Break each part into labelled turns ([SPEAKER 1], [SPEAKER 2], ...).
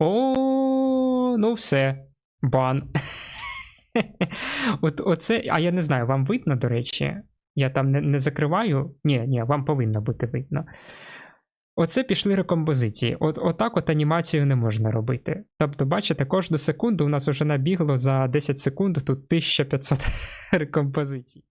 [SPEAKER 1] О, ну все. Бан. От, оце, а я не знаю, вам видно, до речі. Я там не, не закриваю. Ні, ні, вам повинно бути видно. Оце пішли рекомпозиції. От, Отак от анімацію не можна робити. Тобто, бачите, кожну секунду у нас вже набігло за 10 секунд тут 1500 рекомпозицій.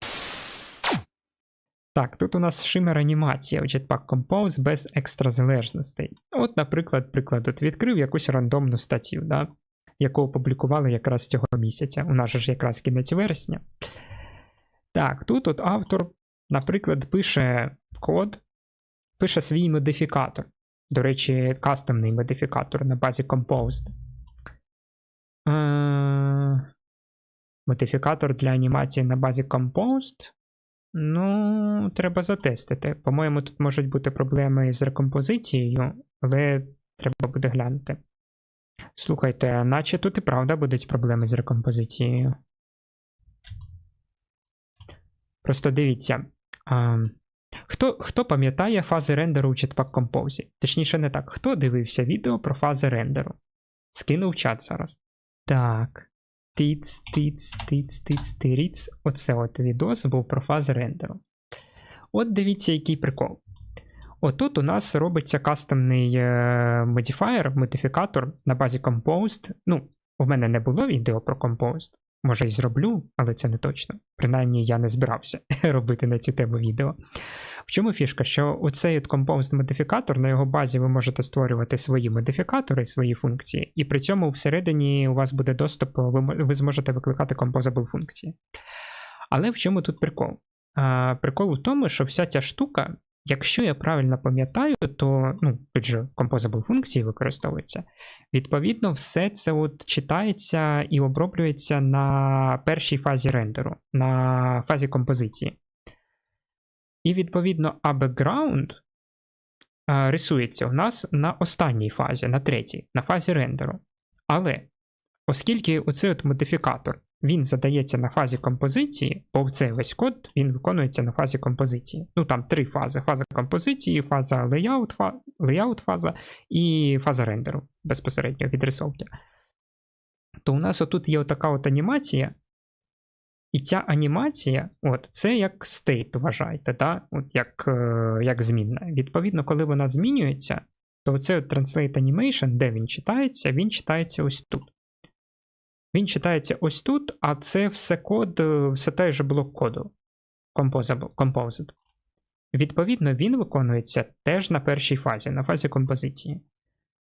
[SPEAKER 1] Так, тут у нас шимер анімація у Jetpack Compose без екстразалежностей. От, наприклад, приклад, от відкрив якусь рандомну статтю, да, яку опублікували якраз цього місяця. У нас же ж якраз кінець вересня. Так, тут от автор, наприклад, пише код, пише свій модифікатор. До речі, кастомний модифікатор на базі Composed. Е, Модифікатор для анімації на базі Composed. Ну, треба затестити. По-моєму, тут можуть бути проблеми з рекомпозицією, але треба буде глянути. Слухайте, наче тут і правда будуть проблеми з рекомпозицією. Просто дивіться. А, хто хто пам'ятає фази рендеру у Jetpack Compose? Точніше, не так. Хто дивився відео про фази рендеру? Скинув чат зараз. Так. Тиц, тиц, тиц, тиц, тиріц. Оце от відос був про фази рендеру. От дивіться, який прикол. Отут у нас робиться кастомний е, модифаєр, модифікатор на базі Compost. Ну, в мене не було відео про Composed. Може і зроблю, але це не точно. Принаймні, я не збирався робити на цю тему відео. В чому фішка? Що оцей Composed модифікатор, на його базі ви можете створювати свої модифікатори, свої функції, і при цьому всередині у вас буде доступ, ви, ви зможете викликати Composable функції. Але в чому тут прикол? А, Прикол у тому, що вся ця штука, якщо я правильно пам'ятаю, то ну, тут же Composable функції використовуються. Відповідно, все це от читається і оброблюється на першій фазі рендеру, на фазі композиції. І, відповідно, а background рисується у нас на останній фазі, на третій, на фазі рендеру. Але оскільки оцей от модифікатор він задається на фазі композиції, бо цей весь код він виконується на фазі композиції. Ну там три фази: фаза композиції, фаза layout, layout фаза і фаза рендеру безпосередньо від рисовки. То у нас отут є отака от анімація, і ця анімація, от, це як стейт, вважайте, да? от як е, як змінна. Відповідно, коли вона змінюється, то цей Translate Animation, де він читається, він читається ось тут. Він читається ось тут, а це все код, е, все той же блок коду. Composed. Відповідно, він виконується теж на першій фазі, на фазі композиції.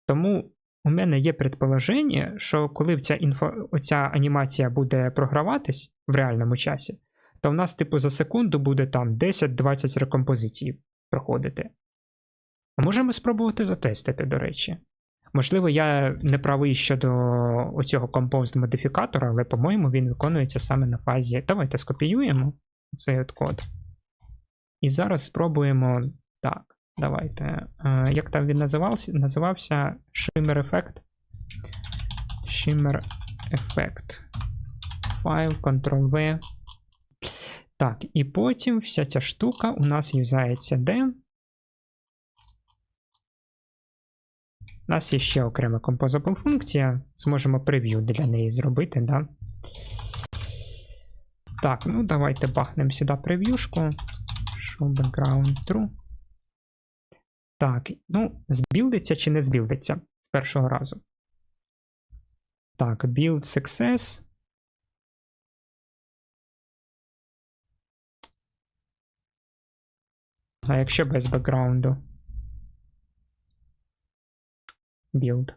[SPEAKER 1] Тому у мене є предположення, що коли ця інфо, оця анімація буде програватись в реальному часі, то в нас, типу, за секунду буде там 10-20 рекомпозицій проходити. А можемо спробувати затестити, до речі. Можливо, я не правий щодо оцього Composed модифікатора, але, по-моєму, він виконується саме на фазі. Давайте скопіюємо цей от код. І зараз спробуємо. Так, давайте. Як там він називався? Називався Shimmer Effect. Shimmer Effect. Файл, Ctrl-V. Так, і потім вся ця штука у нас юзається де? У нас є ще окрема Composable функція. Зможемо прев'ю для неї зробити, да? Так, ну давайте бахнемо сюди прев'юшку. Show background true. Так, ну, збілдиться чи не збілдиться з першого разу. Так, build success. А якщо без бекграунду? Build.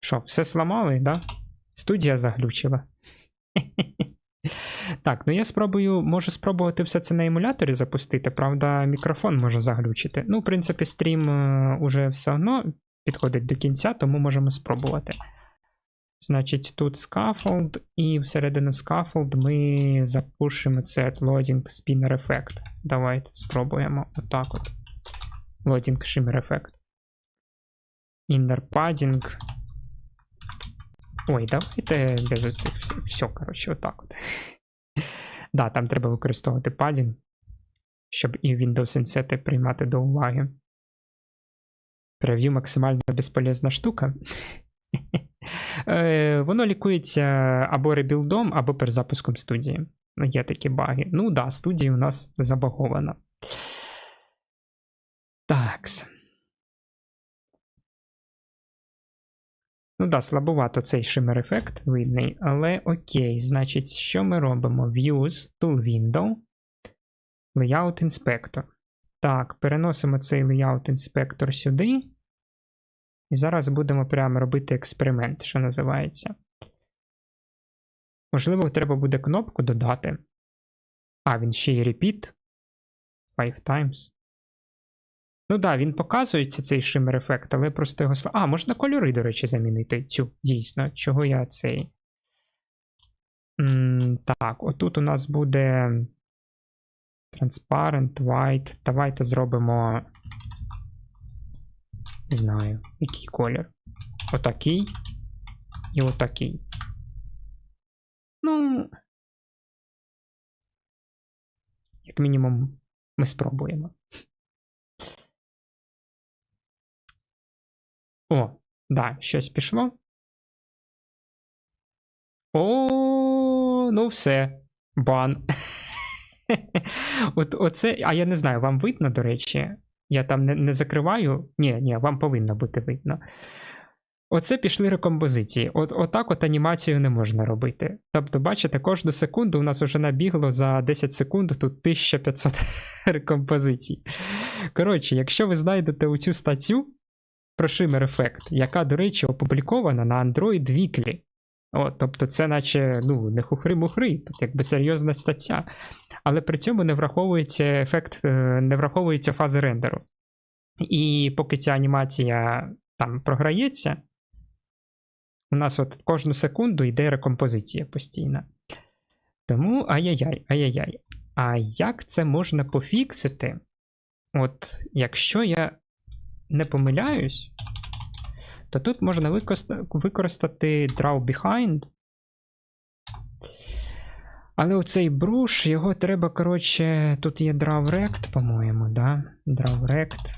[SPEAKER 1] Що, все сламали, да? Студія заглючила. Так, ну я спробую, можу спробувати все це на емуляторі запустити. Правда, мікрофон може заглючити. Ну, в принципі, стрім е, уже все одно підходить до кінця, тому можемо спробувати. Значить, тут scaffold, і всередину scaffold ми запушимо це loading spinner effect. Давайте спробуємо отак от. Loading shimmer effect. Inner padding. Ой, давайте без оцих все, коротше, отак от. Да, там треба використовувати падінг, щоб і Windows Inset приймати до уваги. Прев'ю максимально безполезна штука. Е, Воно лікується або ребілдом, або перезапуском студії. Ну, Є такі баги. Ну да, студія у нас забагована. Такс. Ну да, слабувато цей шимер ефект видний, але окей, значить, що ми робимо? Views, Tool Window, Layout Inspector. Так, переносимо цей Layout Inspector сюди. І зараз будемо прямо робити експеримент, що називається. Можливо, треба буде кнопку додати. А, він ще й repeat. Five times. Ну да, він показується цей шимер ефект, але просто його. А, можна кольори, до речі, замінити. Цю, дійсно, чого я цей. М так, отут у нас буде. Transparent, white. Давайте зробимо. Не знаю, який колір. Отакий. І отакий. Ну. Як мінімум, ми спробуємо. О, да, щось пішло. О, ну все. Бан. От, оце, А я не знаю, вам видно, до речі. Я там не не закриваю. Ні, ні, вам повинно бути видно. Оце пішли рекомпозиції. От, Отак от анімацію не можна робити. Тобто, бачите, кожну секунду у нас вже набігло за 10 секунд тут 1500 рекомпозицій. Коротше, якщо ви знайдете оцю статтю про Shimmer Effect, яка, до речі, опублікована на Android Weekly. От, Тобто, це наче ну, не хухри-мухри, тут якби серйозна стаття. Але при цьому не враховується ефект, е, не враховується фази рендеру. І поки ця анімація там програється, у нас от кожну секунду йде рекомпозиція постійна. Тому ай-яй-яй, ай-яй-яй. А як це можна пофіксити? От якщо я не помиляюсь, то тут можна використати Draw Behind. Але оцей бруш, його треба, коротше, тут є Draw Rect, по-моєму, да? Draw Rect.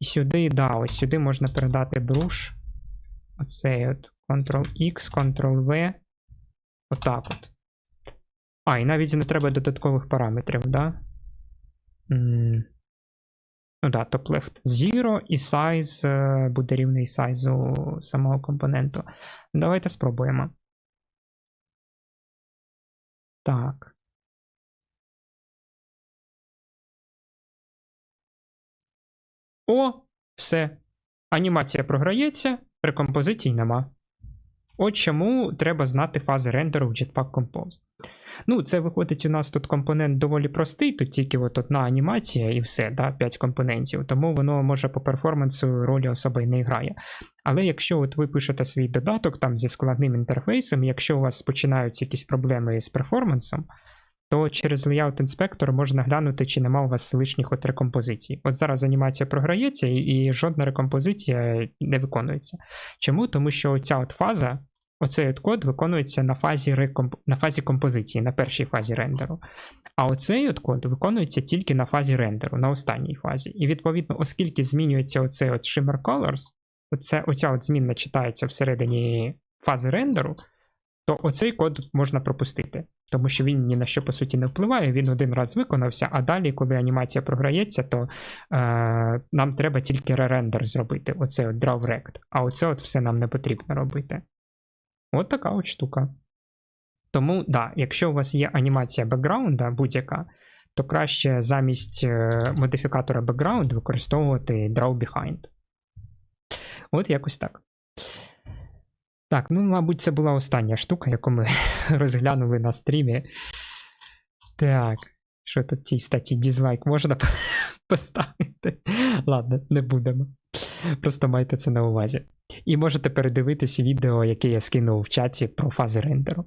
[SPEAKER 1] І сюди, да, ось сюди можна передати бруш. Оцей от Ctrl-X, Ctrl-V. Отак от. А, і навіть не треба додаткових параметрів, да? Ну да, top left 0 і size е, буде рівний сайзу самого компоненту. Давайте спробуємо. Так. О, все. Анімація програється, рекомпозицій нема. От чому треба знати фази рендеру в Jetpack Compose. Ну, це виходить, у нас тут компонент доволі простий, тут тільки от одна анімація і все, да, 5 компонентів, тому воно може по перформансу ролі особи не грає. Але якщо от ви пишете свій додаток там зі складним інтерфейсом, якщо у вас починаються якісь проблеми з перформансом, то через Layout Inspector можна глянути, чи нема у вас лишніх от рекомпозицій. От зараз анімація програється, і, жодна рекомпозиція не виконується. Чому? Тому що ця от фаза Оцей от код виконується на фазі рекомп... на фазі композиції, на першій фазі рендеру. А оцей от код виконується тільки на фазі рендеру, на останній фазі. І відповідно, оскільки змінюється оцей от Shimmer Colors, оце, оця от змінна читається всередині фази рендеру, то оцей код можна пропустити. Тому що він ні на що по суті не впливає, він один раз виконався, а далі, коли анімація програється, то е, нам треба тільки ререндер зробити, оцей от draw rect. А оце от все нам не потрібно робити. От така от штука. Тому, да, якщо у вас є анімація бекграунда будь-яка, то краще замість е, модифікатора background використовувати Draw Behind. От якось так. Так, ну, мабуть, це була остання штука, яку ми розглянули на стрімі. Так, що тут цій статті дізлайк можна поставити? Ладно, не будемо. Просто майте це на увазі. І можете передивитись відео, яке я скинув в чаті про фази рендеру.